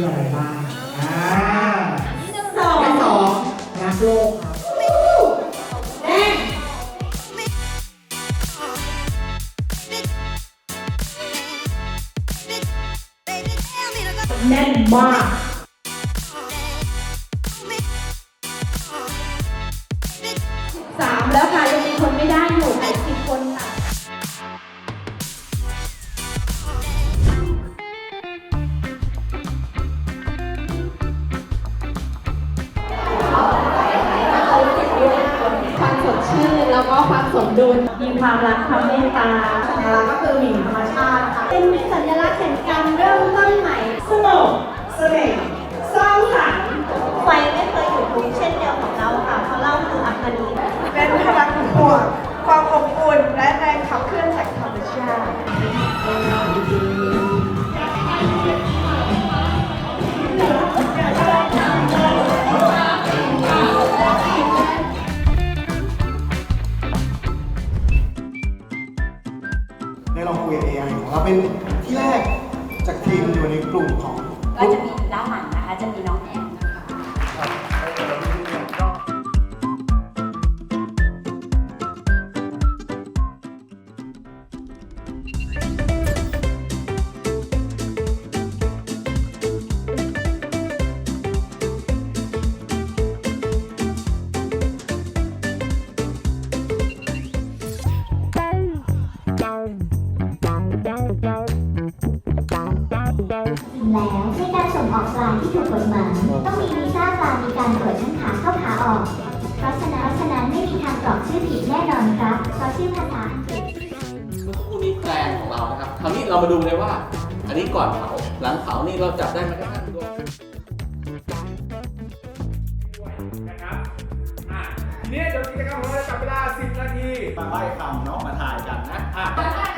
คืออะไรบ้างสองสองรักโลกแน่นมาก แล้วก็ความสมดุล มีความรักความเมตตาสัญลักษณ์ก็คือหมิ่นธรรมชาติค่ะเป็นสัญลักษณ์แห่งการเริ่มต้นใหม่สนุกเสน่ห์ เป็นที่แรกจากทีมอยู่ในกลุ่มของ ก็จะมีด้านหลัง แล้วในการส่งออกปลาที่ถูกกฎหมายต้องมีวีซ่าปลามีการตรวจทั้งขาเข้าขาออก เพราะฉะนั้นเพราะฉะนั้นไม่มีทางกรอกชื่อผิดแน่นอนครับเพราะชื่อภาษาอังกฤษเมื่อสักครู่นี้แปลงของเรานะครับคราวนี้เรามาดูเลยว่า อันนี้ก่อนเผาหลังเผานี่เราจับได้ไหมกระทั่งดวงนะครับอะทีนี้เดี๋ยวกิจกรรมของเราจะจับเวลา 10 นาทีมาไล่คำเนาะมาถ่ายกันนะอะ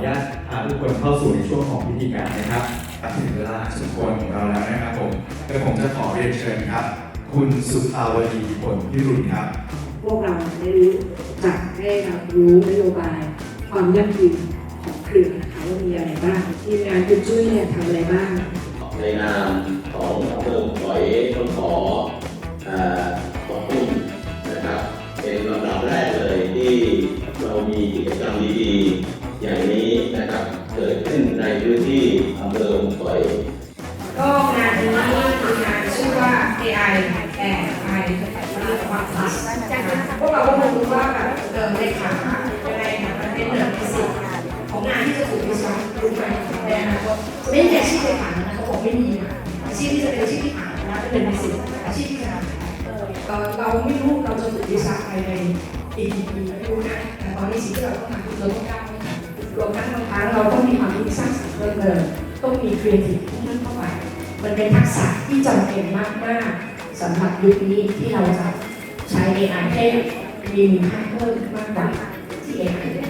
นุญาตพาทุกคนเข้าสู่ในช่วงของพิธีการนะครับถึงเวลาสมควรของเราแล้วนะครับผมเดี๋ยวผมจะขอเรียนเชิญครับ คุณสุภาวดีผลพิรุณครับ พวกเราได้รู้จักได้รับรู้นโยบาย ความยั่งยืนของเครือนะคะว่ามีอะไรบ้างทีมงานคุณจุ้ยเนี่ยทำอะไรบ้าง ในนามของอำเภอหอยต้องขอเอ่อขอบคุณนะครับเป็นลำดับแรกเลยที่เรามีกิจกรรมดีๆ ขึ้นในพื้นที่อำเภอหอยก็งานนี้คืองานชื่อว่า AI แอนไอมีความสัตย์พวกเราก็คงรู้ว่าแบบเดิมเลขายังไงนะมันเป็นหนึ่งในสิบของงานที่จะถูกวิชารู้ไหมในอนาคตไม่ใช่อาชีพเลขานะเขาบอกไม่มีนะอาชีพที่จะเป็นอาชีพที่ผ่านนะเป็นหนึ่งในสิบอาชีพที่จะเราไม่รู้เราจะถูกดีไซน์ภายในอีกกี่ปีไม่รู้นะแต่ตอนนี้สิ่งที่เราต้องทำคือเราต้องก้าวให้ทัน รวมทั้งบางครั้งเราต้องมีความคิดสร้างสรรค์เพิ่มเติมต้องมีครีเอทีฟที่นั่นเข้าไป มันเป็นทักษะที่จำเป็นมากๆสำหรับยุคนี้ที่เราจะใช้ AI ให้มีมูลค่าเพิ่มมากกว่าที่ AI ของพี่ก็คง